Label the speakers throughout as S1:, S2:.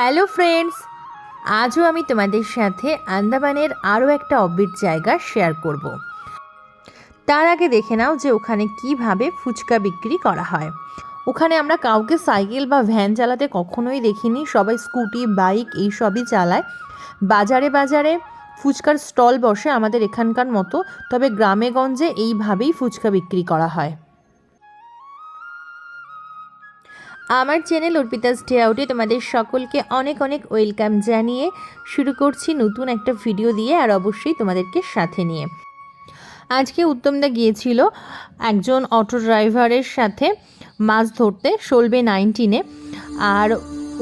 S1: Hello friends, আজও আমি তোমাদের সাথে আন্দামানের আরও একটা অব্বিট জায়গা শেয়ার করব। তার আগে দেখে নাও যে ওখানে কীভাবে ফুচকা বিক্রি করা হয়। ওখানে আমরা কাউকে সাইকেল বা ভ্যান চালাতে কখনোই দেখিনি, সবাই স্কুটি, বাইক এই সবই চালায়। বাজারে বাজারে ফুচকার স্টল বসে আমাদের এখানকার মতো, তবে গ্রামে গঞ্জে এইভাবেই ফুচকা বিক্রি করা হয়। আমার চ্যানেল অর্পিতা স্টে আউটে তোমাদের সকলকে অনেক অনেক ওয়েলকাম জানিয়ে শুরু করছি নতুন একটা ভিডিও দিয়ে আর অবশ্যই তোমাদেরকে সাথে নিয়ে। আজকে উত্তমদা গিয়েছিল একজন অটো ড্রাইভারের সাথে মাছ ধরতে শোলবে নাইনটিনে আর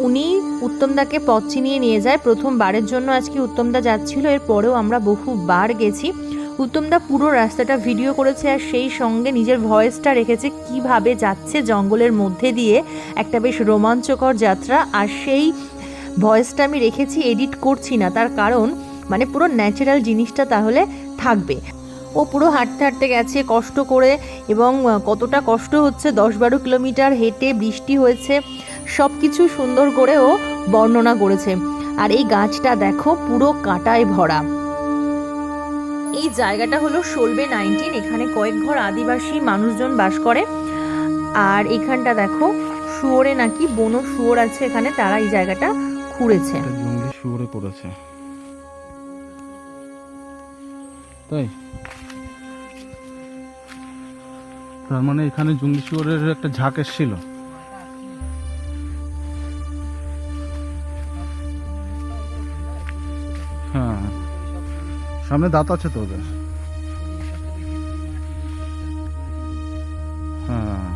S1: উনি উত্তমদাকে পথ চিনিয়ে নিয়ে যায়। প্রথমবারের জন্য আজকে উত্তমদা যাচ্ছিল, এরপরেও আমরা বহুবার গেছি। উত্তমদা পুরো রাস্তাটা ভিডিও করেছে আর সেই সঙ্গে নিজের ভয়েসটা রেখেছে কীভাবে যাচ্ছে জঙ্গলের মধ্যে দিয়ে একটা বেশ রোমাঞ্চকর যাত্রা। আর সেই ভয়েসটা আমি রেখেছি এডিট করছি না। তার কারণ মানে পুরো ন্যাচারাল জিনিসটা তাহলে থাকবে। ও পুরো হাঁটতে হাঁটতে গেছে, কষ্ট করে এবং কতটা কষ্ট হচ্ছে, দশ বারো কিলোমিটার হেঁটে বৃষ্টি হয়েছে সব কিছু সুন্দর করে ও বর্ণনা করেছে। আর এই গাছটা দেখো, পুরো কাঁটায় ভরা। এই জায়গাটা হলো সোলবে নাইনটিন, এখানে কয়েক ঘর আদিবাসী মানুষজন বাস করে। আর এখানটা দেখো, শুয়োরে নাকি বনো শুয়োর আছে, এখানে তারা এই জায়গাটা খুঁড়েছে।
S2: জঙ্গলি শুয়োরে তাই? তার মানে এখানে জঙ্গলি শুয়োরের একটা ঝাঁক এসেছিল। হ্যাঁ। সামনে দাঁত আছে তো ওদের। হ্যাঁ।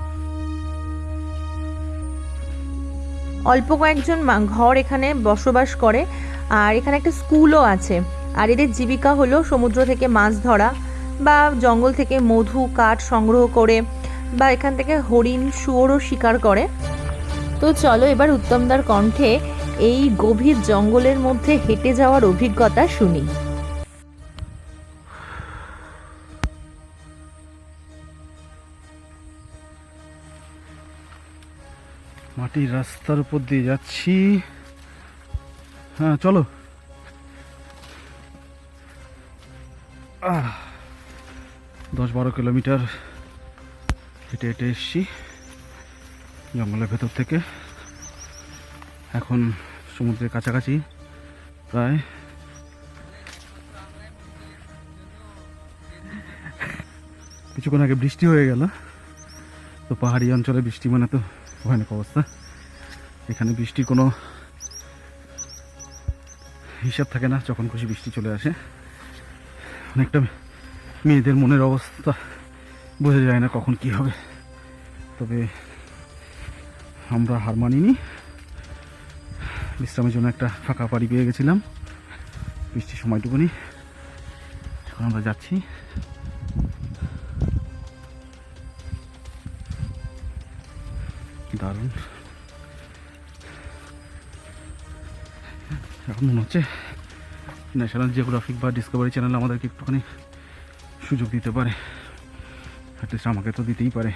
S1: অল্প কয়েকজন ঘর এখানে বসবাস করে, আর এখানে একটা স্কুলও আছে। আর এদের জীবিকা হলো সমুদ্র থেকে মাছ ধরা, বা জঙ্গল থেকে মধু, কাঠ সংগ্রহ করে, বা এখান থেকে হরিণ, শুয়োরও শিকার করে। তো চলো এবার উত্তমদার কণ্ঠে এই গভীর জঙ্গলের মধ্যে হেঁটে যাওয়ার অভিজ্ঞতা শুনি।
S2: মাটির রাস্তার উপর দিয়ে যাচ্ছি। হ্যাঁ চলো। দশ বারো কিলোমিটার হেঁটে হেঁটে এসছি জঙ্গলের ভেতর থেকে। এখন সমুদ্রের কাছাকাছি প্রায়। কিছুক্ষণ আগে বৃষ্টি হয়ে গেল, তো পাহাড়ি অঞ্চলে বৃষ্টি মানে তো ভয়ানক অবস্থা। এখানে বৃষ্টির কোনো হিসাব থাকে না, যখন খুশি বৃষ্টি চলে আসে। অনেকটা মেয়েদের মনের অবস্থা বোঝা যায় না কখন কি হবে। তবে আমরা হার মানিনি। বিশ্রামের জন্য একটা ফাঁকা বাড়ি পেয়ে গেছিলাম। বৃষ্টির সময়টুকুনি। এখন আমরা যাচ্ছি। দারুণ এখন মনে হচ্ছে ন্যাশনাল জিওগ্রাফিক বা ডিসকভারি চ্যানেল আমাদেরকে একটুখানি সুযোগ দিতে পারে অ্যাটলিস্ট আমাকে তো দিতেই পারে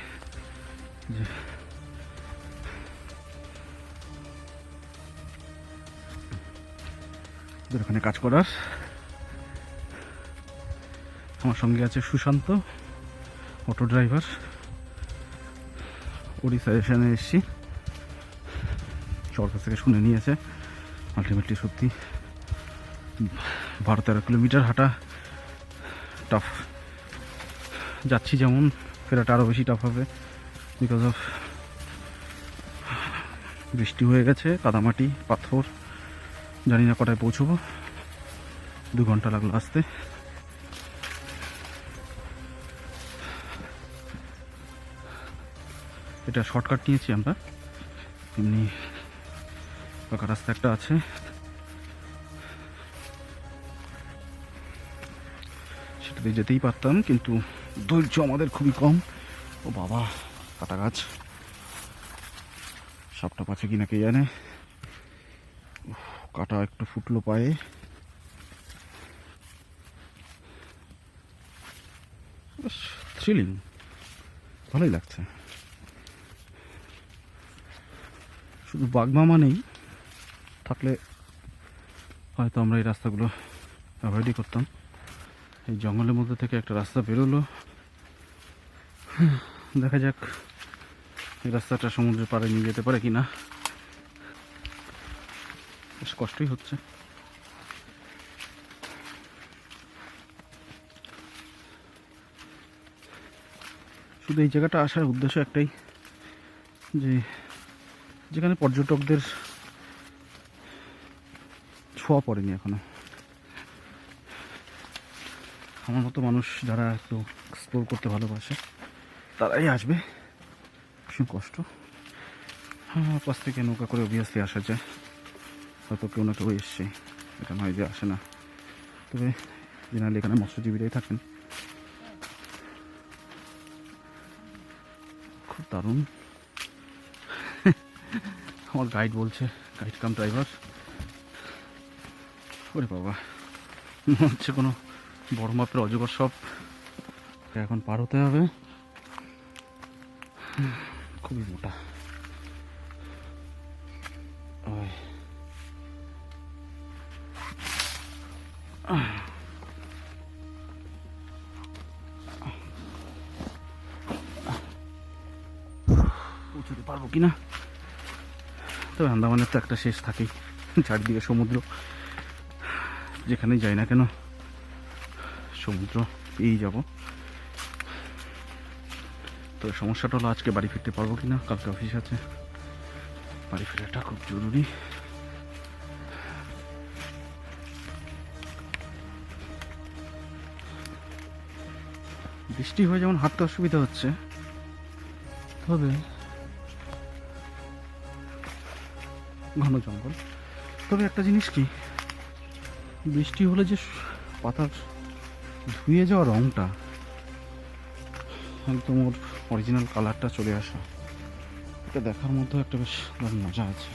S2: যে ওখানে কাজ করার আমার সঙ্গে আছে সুশান্ত অটো ড্রাইভার ওরই সাজেশনে এসেছি। সরকার থেকে শুনে নিয়েছে। আলটিমেটলি সত্যি বারো তেরো কিলোমিটার হাঁটা টাফ যাচ্ছি যেমন, ফেরাটা আরও বেশি টাফ হবে। বিকজ অফ বৃষ্টি হয়ে গেছে, কাদামাটি, পাথর, জানি না কটায় পৌঁছবো। দু ঘণ্টা লাগল আসতে। এটা শর্টকাট নিয়েছি আমরা। এমনি পাকা রাস্তা একটা আছে। সেটাতে যেতেই পারতাম, কিন্তু ধৈর্য আমাদের খুবই কম। ও বাবা, কাটা গাছ। সাপটা পাচ্ছে কিনা কে জানে। কাটা একটু ফুটলো পায়ে। থ্রিলিং ভালোই লাগছে। শুধু বাগমামা নেই থাকলে হয়তো আমরা এই রাস্তাগুলো অ্যাভয়েডই করতাম। এই জঙ্গলের মধ্যে থেকে একটা রাস্তা বেরোলো। দেখা যাক এই রাস্তাটা সমুদ্রের পাড়ে নিয়ে যেতে পারে কি না বেশ কষ্টই হচ্ছে। শুধু এই জায়গাটা আসার উদ্দেশ্য একটাই, যে যেখানে পর্যটকদের ছোঁয়া পড়েনি এখনও। আমার মতো মানুষ যারা একটু এক্সপ্লোর করতে ভালোবাসে, তারাই আসবে। ভীষণ কষ্ট। হ্যাঁ পাশ থেকে নৌকা করে অবভিয়াসলি আসা যায়। হয়তো কেউ না কেউ এসছে। এটা নয় যে আসে না। তবে জেনারেলি এখানে মৎস্যজীবীরাই থাকেন। খুব দারুণ। আমার গাইড বলছে গাইড কাম ড্রাইভার ওরে বাবা হচ্ছে কোনো বড় মাপের অজগর সব। এখন পার হতে হবে। খুবই মোটা। আন্দামানের তো একটা শেষ থাকেই। চারদিকে সমুদ্র। যেখানে যাই না কেন, সমুদ্র পেয়েই যাব। তো সমস্যাটা হলো আজকে বাড়ি ফিরতে পারব কি না কালকে অফিস আছে। বাড়ি ফেরাটা খুব জরুরি। বৃষ্টি হয়ে যেমন হাঁটতে অসুবিধা হচ্ছে, তবে ঘন জঙ্গল। তবে একটা জিনিস কি? বৃষ্টি হলে যে পাতার ধুয়ে যাওয়া রঙটা একদম ওর অরিজিনাল কালারটা চলে আসা, এটা দেখার মধ্যে একটা বেশ মজা আছে।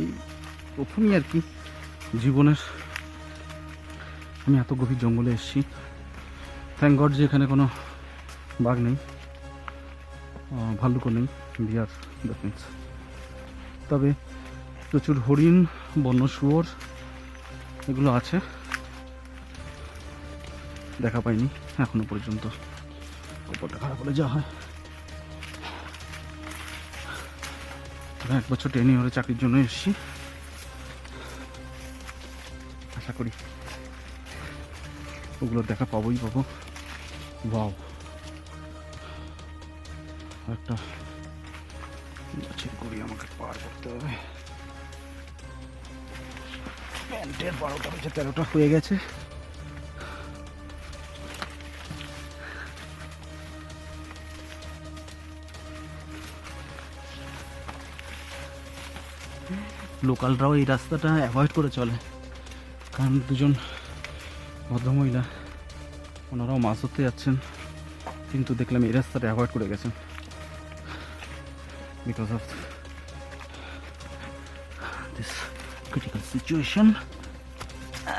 S2: এই প্রথমই আর কি জীবনের আমি এত গভীর জঙ্গলে এসেছি। থ্যাংক গড যে এখানে কোনো বাঘ নেই। ভাল্লুকও নেই বিয়ার দ্যাট মিনস তবে প্রচুর হরিণ বন্য শুয়োর এগুলো আছে। দেখা পাইনি এখনও পর্যন্ত। কপালটা খারাপ হলে যা হয়? তবে এক বছর ট্রেনিং হলে চাকরির জন্য এসেছি। আশা করি ওগুলো দেখা পাবোই পাবো। বাও একটা গাছের আমাকে পার করতে হবে। প্যান্টের বারোটা তেরোটা হয়ে গেছে। লোকালরাও এই রাস্তাটা অ্যাভয়েড করে চলে। কারণ দুজন ভদ্রমহিলা, ওনারাও মাছ ধরতে যাচ্ছেন, কিন্তু দেখলাম এই রাস্তাটা অ্যাভয়েড করে গেছেন। Because of this critical situation.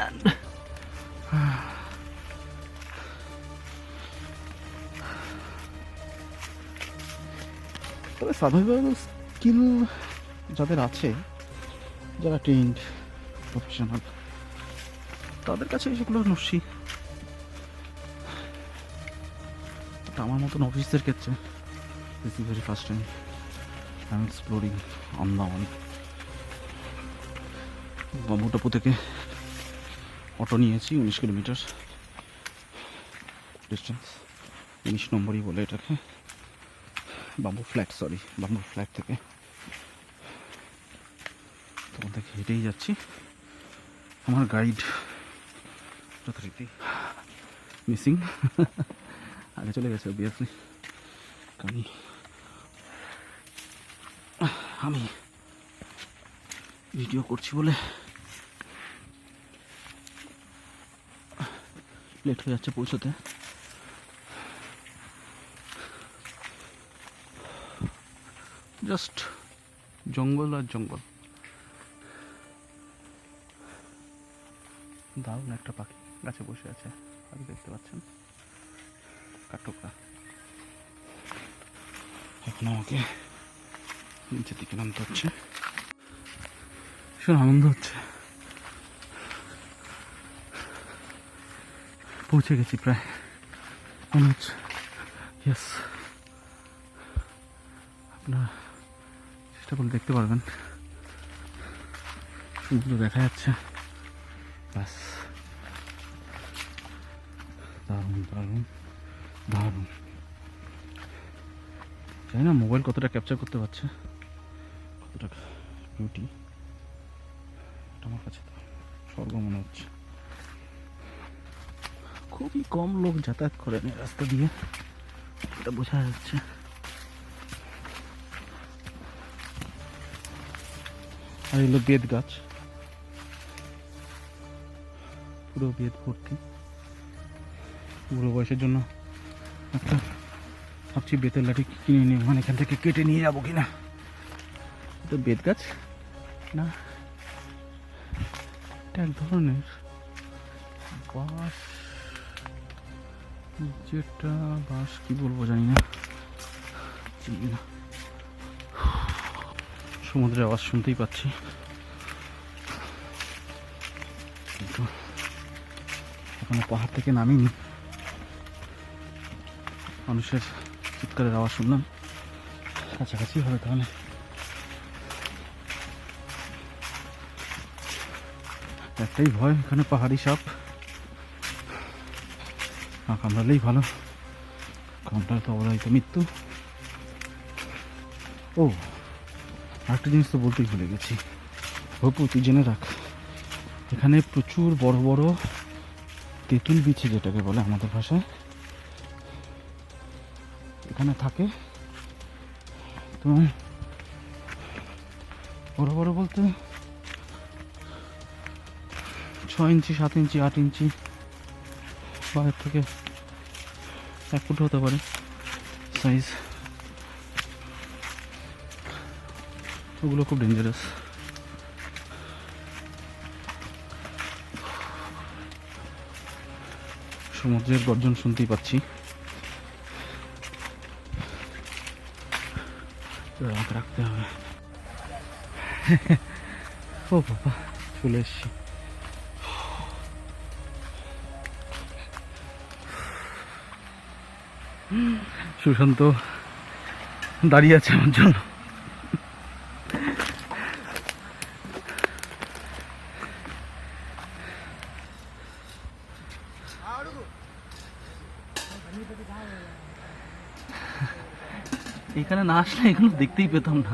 S2: And, তবে সার্ভাইভাল স্কিল যাদের আছে, যারা ট্রেন্ড প্রফেশনাল তাদের কাছে সেগুলো নস্যি। আমার মতন অফিসের ক্ষেত্রে very first time am exploring Andaman বাম্বুটাপু থেকে অটো নিয়েছি, উনিশ কিলোমিটার ডিস্টেন্স উনিশ নম্বরই বলে এটাকে। Bamboo Flat sorry Bamboo Flat থেকে। তখন থেকে হেঁটেই যাচ্ছি। আমার গাইড যথারীতি মিসিং আগে চলে গেছে অবভিয়াসলি কারণ আমি ভিডিও করছি বলে লেট হয়ে যাচ্ছে পৌঁছতে। জাস্ট জঙ্গল আর জঙ্গল। দারুণ একটা পাখি গাছে বসে আছে পাখি দেখতে পাচ্ছেন। কাঠঠোকরা এখন আমাকে নিচের দিকে নামতে হচ্ছে। ভীষণ আনন্দ হচ্ছে। পৌঁছে গেছি প্রায়। মনে হচ্ছে ইয়েস আপনারা চেষ্টা করলে দেখতে পারবেন। সমুদ্র দেখা যাচ্ছে। ব্যাস। দারুণ দারুণ দারুণ। জানি না মোবাইল কতটা ক্যাপচার করতে পারছে। কতটা বিউটি আমার কাছে তো স্বর্গ মনে হচ্ছে। খুবই কম লোক যাতায়াত করেন রাস্তা দিয়ে। এটা বোঝা যাচ্ছে। আর এগুলো বেদ গাছ। পুরো বেদ ভর্তি। বুড়ো বয়সের জন্য একটা ভাবছি বেতের লাঠি কিনে নিয়ে মানে এখান থেকে কেটে নিয়ে যাব কিনা। তো বেত গাছ? না। এটা এক ধরনের বাঁশ। যেটা বাঁশ কি বলব জানি না। চিনি না। সমুদ্রের আওয়াজ শুনতেই পাচ্ছি। কিন্তু এখনও পাহাড় থেকে নামিনি। মানুষের চিৎকারের আওয়াজ শুনলাম। কাছাকাছি হবে তাহলে। একটাই ভয়, এখানে পাহাড়ি সাপ। না, কামড়ালেই ভালো। কামড়ালে তো অবদায়িত মৃত্যু। ও, আরেকটা জিনিস তো বলতেই ভুলে গেছি। হপু তুই জেনে রাখ, এখানে প্রচুর বড় বড় তেঁতুল বিছে যেটাকে বলে আমাদের ভাষায়, এখানে থাকে। তো বড় বড় বলতে ছ ইঞ্চি, সাত ইঞ্চি, আট ইঞ্চি। বা এর থেকে এক ফুট হতে পারে সাইজ ওগুলো খুব ডেঞ্জারাস সমুদ্রের গর্জন শুনতেই পাচ্ছি। রাখতে হবে। ও বাবা, চলে এসছি। সুশান্ত দাঁড়িয়ে আছে আমার জন্য। এখানে না আসলে এগুলো দেখতেই পেতাম না।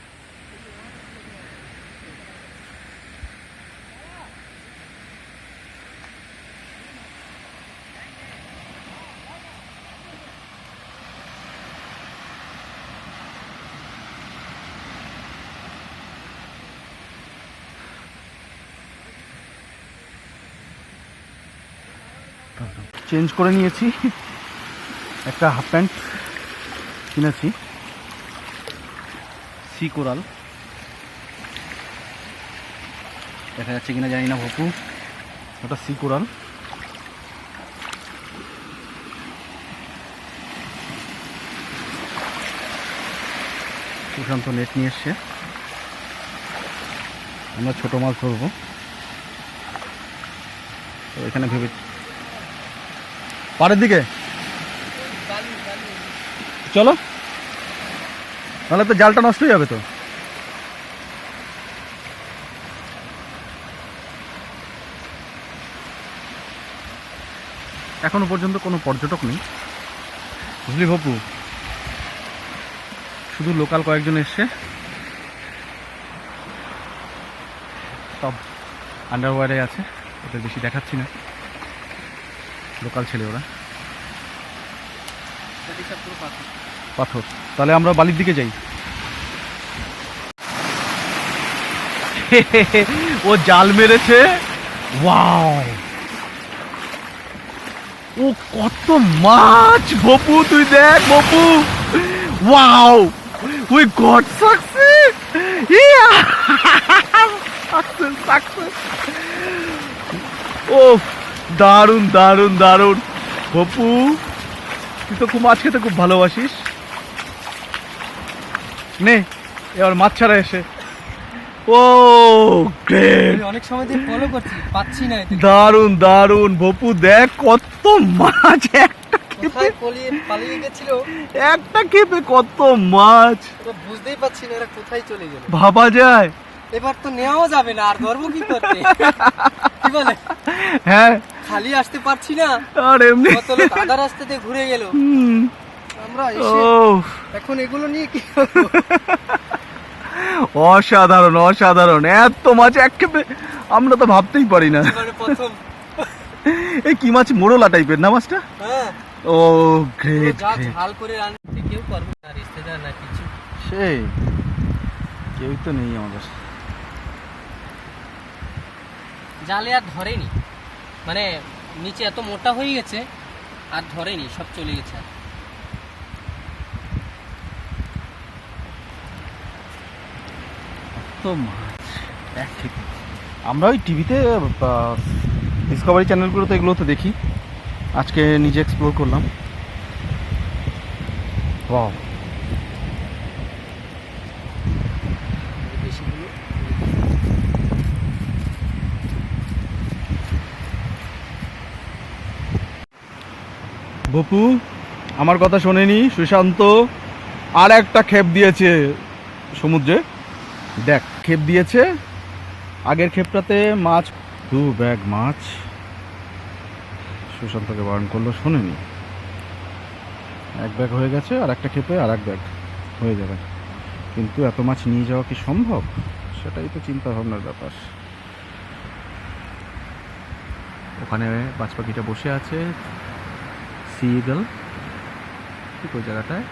S2: চেঞ্জ করে নিয়েছি। একটা হাফ প্যান্ট কিনেছি। Sea coral. দেখা যাচ্ছে কিনা জানি না ভপু। ওটা সি কোরাল। সুশান্ত নেট নিয়ে এসছে। আমরা ছোটো মাছ ধরবো। তো এখানে ভেবে পাড়ের দিকে? চলো। তাহলে তো জালটা নষ্ট হয়ে যাবে তো। এখনও পর্যন্ত কোনো পর্যটক নেই। বুঝলি বাপু শুধু লোকাল কয়েকজন এসছে। সব আন্ডারওয়ারে আছে। ওদের বেশি দেখাচ্ছি না। লোকাল ছেলে ওরা। পাথর। তাহলে আমরা বালির দিকে যাই। ও জাল মেরেছে। ওয়াও। ও কত মাছ। বপু তুই দেখ বপু। Wow. We got success. Success success. ও দারুণ দারুণ দারুণ। বপু তুই তো খুব মাছ খেতে খুব ভালোবাসিস। নে এবার মাছ ছাড়া এসে। ও গ্রেট
S3: অনেক সময় থেকে ফলো করছি পাচ্ছি না
S2: দারুণ দারুণ। বপু দেখ কত মাছ একটা
S3: কোথায় পালিয়ে গেছিল?
S2: একটা খেপে কত মাছ।
S3: বুঝতেই পারছি না এরা কোথায় চলে গেল।
S2: ভাবা যায়।
S3: এবার তো নেওয়াও যাবে না আর ধরবো কি করতে? কি বলে?
S2: হ্যাঁ।
S3: খালি আসতে পারছি না।
S2: আর এমনি
S3: কত লোক আধা রাস্তাতে ঘুরে গেল। আমরা এসে এখন এগুলো নিয়ে কি
S2: অসাধারণ অসাধারণ। এত মাছ এক আমরা তো ভাবতেই পারি না।
S3: প্রথম।
S2: এই কি মাছ? মোরলা টাইপের না মাছটা?
S3: হ্যাঁ।
S2: ও গ্রেট
S3: যা ঝাল করে রান্না কেউ পারবে না রিস্তেদার না কিছু।
S2: সেই কেউই তো নেই আমাদের।
S3: জালে আর ধরেনি। মানে নিচে এত মোটা হয়ে গেছে, আর ধরেনি, সব চলে গেছে আর।
S2: তো মাছ ঠিক আমরা ওই টিভিতে ডিসকভারি চ্যানেলগুলোতে এগুলো তো দেখি। আজকে নিজে এক্সপ্লোর করলাম। ওয়াও বপু, আমার কথা শোনেনি, সুশান্ত। আর একটা ক্ষেপ দিয়েছে সমুদ্রে। দেখ, ক্ষেপ দিয়েছে। আগের ক্ষেপটাতে মাছ, দু ব্যাগ মাছ। সুশান্তকে বারণ করল, শোনেনি। এক ব্যাগ হয়ে গেছে, আর একটা ক্ষেপে আর এক ব্যাগ হয়ে যাবে। কিন্তু এত মাছ নিয়ে যাওয়া কি সম্ভব? সেটাই তো চিন্তা ভাবনার ব্যাপার। ওখানে বাজ পাখিটা বসে আছে সিগল ঠিক ওই জায়গাটায়।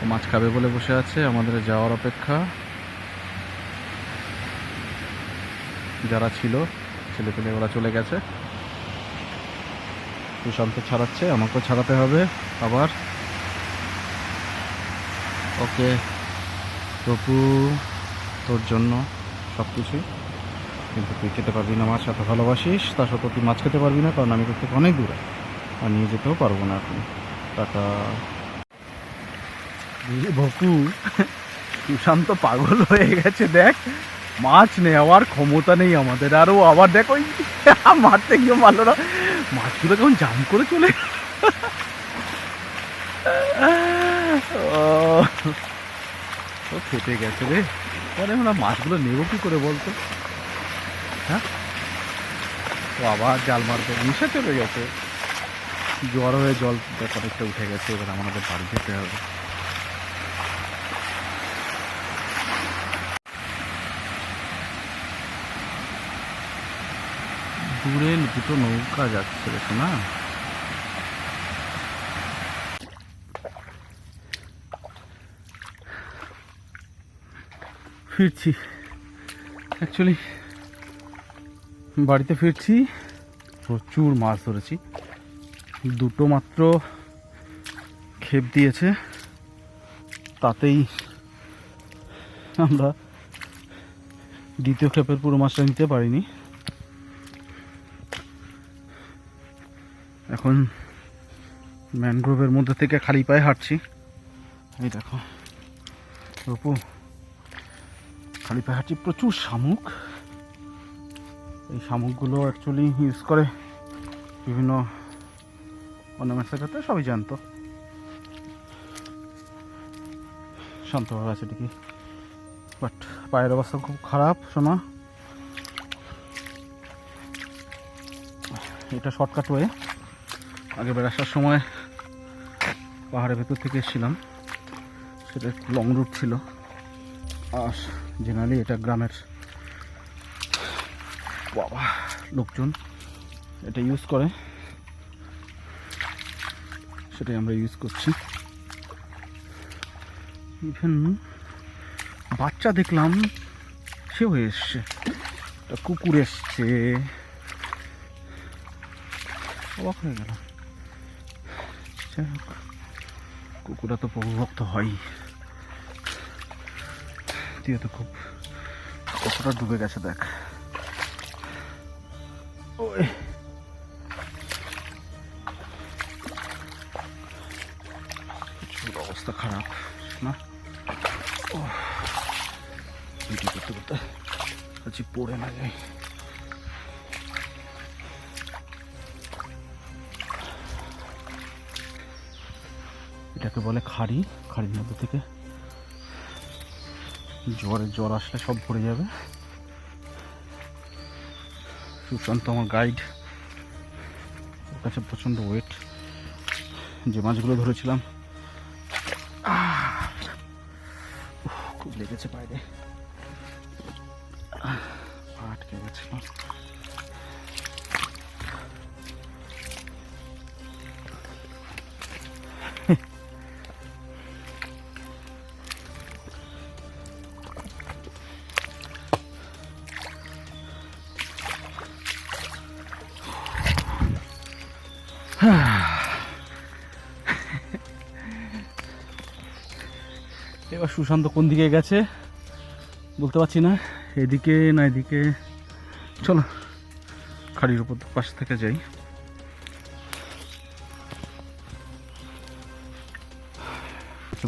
S2: ও মাছ খাবে বলে বসে আছে, আমাদের যাওয়ার অপেক্ষা। যারা ছিল ছেলে পেলে ওরা চলে গেছে। সুশান্ত ছাড়াচ্ছে, আমাকেও ছাড়াতে হবে আবার। ওকে টপু তোর জন্য সব কিছুই কিন্তু তুই খেতে পারবি না মাছ, এত ভালোবাসিস, তা সত্ত্বেও তুই মাছ খেতে পারবি না, কারণ আমি তোর থেকে অনেক দূরে। নিয়ে যেতেও পারব না এখন। টাটা। বকু সুশান্ত পাগল হয়ে গেছে দেখ। মাছ নেওয়ার ক্ষমতা নেই আমাদের আর ও আবার দেখ ওই মারতে গিয়ে মারলো না। মাছগুলো কেমন জাম করে চলে। ও, ফেটে গেছে রে। তাহলে আমরা মাছগুলো নেব কি করে বলতো? হ্যাঁ? ও আবার জাল মারবে মিশে চলে গেছে। জ্বর হয়ে জল অনেকটা উঠে গেছে, এবার আমাদের বাড়ি যেতে হবে। দূরে দুটো নৌকা যাচ্ছে দেখো না ফিরছি। অ্যাকচুয়ালি বাড়িতে ফিরছি। প্রচুর মাছ ধরেছি। দুটো মাত্র খেপ দিয়েছে। তাতেই আমরা দ্বিতীয় ক্ষেপের পুরো মাছটা নিতে পারিনি। এখন ম্যানগ্রোভের মধ্যে থেকে খালি পায়ে হাঁটছি। এই দেখো, রূপু, খালি পায়ে হাঁটছি। প্রচুর শামুক। এই শামুকগুলো অ্যাকচুয়ালি ইউজ করে বিভিন্ন অর্নামেন্টসের ক্ষেত্রে সবই জানতো। শান্তভাবে আছে ঠিকই। বাট পায়ের অবস্থা খুব খারাপ শোনা এটা শর্টকাট ওয়ে আগে বের আসার সময় পাহাড়ের ভেতর থেকে এসেছিলাম। সেটা একটু লং রুট ছিল। আর জেনারেলি এটা গ্রামের বাবা, লোকজন এটা ইউজ করে। সেটাই আমরা ইউজ করছি। ইভেন বাচ্চা দেখলাম সেও এসছে। একটা কুকুর এসছে। অবাক হয়ে গেলাম। যাই হোক কুকুরা তো প্রভুভক্ত হয় দিয়ে তো খুব কতটা ডুবে গেছে, দেখ। ওই। এটাকে বলে খাড়ি। খাড়ির মধ্যে থেকে জ্বরে জ্বর আসলে সব ভরে যাবে। সুশান্ত আমার গাইড ওর কাছে প্রচণ্ড ওয়েট যে মাছগুলো ধরেছিলাম! খুব লেগেছে বাইরে। আটকে গেছিল এবার সুশান্ত কোন দিকে গেছে? বলতে পারছি না। এদিকে না এদিকে। চলো, খাড়ির উপর পাশ থেকে যাই।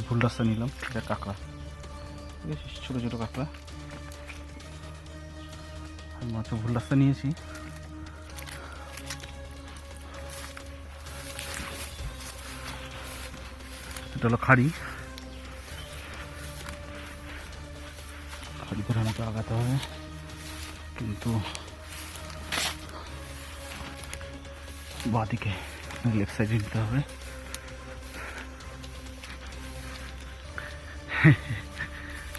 S2: ভুল রাস্তা নিলাম, এটা কাঁকড়া। দেখেছিস ছোটো ছোটো কাঁকড়া। মাত্র ভুল রাস্তা নিয়েছি। এটা হলো খাড়ি। খাড়ি করে আমাকে আগাতে হবে। কিন্তু বাঁদিকে লেফট সাইডে নিতে হবে।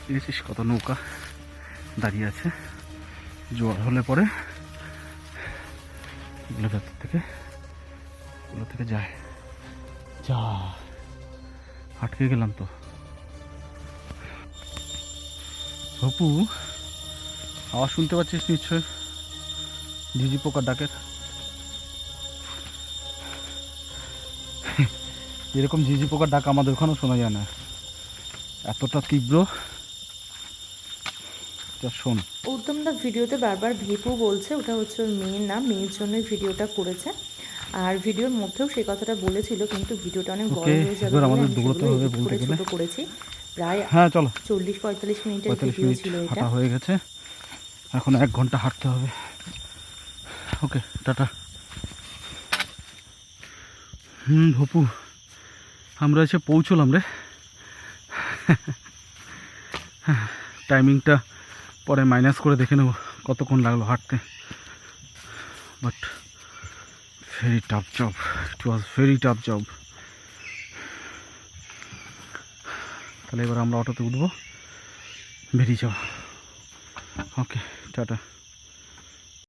S2: দেখেছিস কত নৌকা দাঁড়িয়ে আছে। জোয়ার হলে পরে এগুলো থেকে এগুলো থেকে যায়। যা। আটকে গেলাম তো। বাপু, আওয়াজ শুনতে পাচ্ছিস নিশ্চয় ঝিঝি পোকার ডাকের। এরকম ঝিঝি পোকার ডাক আমাদের ওখানেও শোনা যায় না। এতটা তীব্র। শোন।
S1: উত্তমদা ভিডিওতে বারবার ভেপু বলছে, ওটা হচ্ছে ওর মেয়ের নাম, মেয়ের জন্যই ভিডিওটা করেছে। আর ভিডিওর মধ্যেও সেই কথাটা বলেছিল কিন্তু ভিডিওটা অনেক বড় হয়ে যাবে
S2: আমাদের
S1: আমি
S2: দৌড়াতে হবে বলতে গেলে।
S1: ছোট করেছি। প্রায়
S2: হ্যাঁ চলো।
S1: চল্লিশ পঁয়তাল্লিশ মিনিটের ভিডিও
S2: মিনিট
S1: ছিল এটা।
S2: হয়ে গেছে। এখন এক ঘণ্টা হাঁটতে হবে। ওকে টাটা। হুম ভপু আমরা এসে পৌঁছলাম রে। টাইমিংটা পরে মাইনাস করে দেখে নেব কতক্ষণ লাগল হাঁটতে। But very tough job. It was very tough job. তাহলে এবার আমরা অটোতে উঠবো বেরিয়ে যাও ওকে টাটা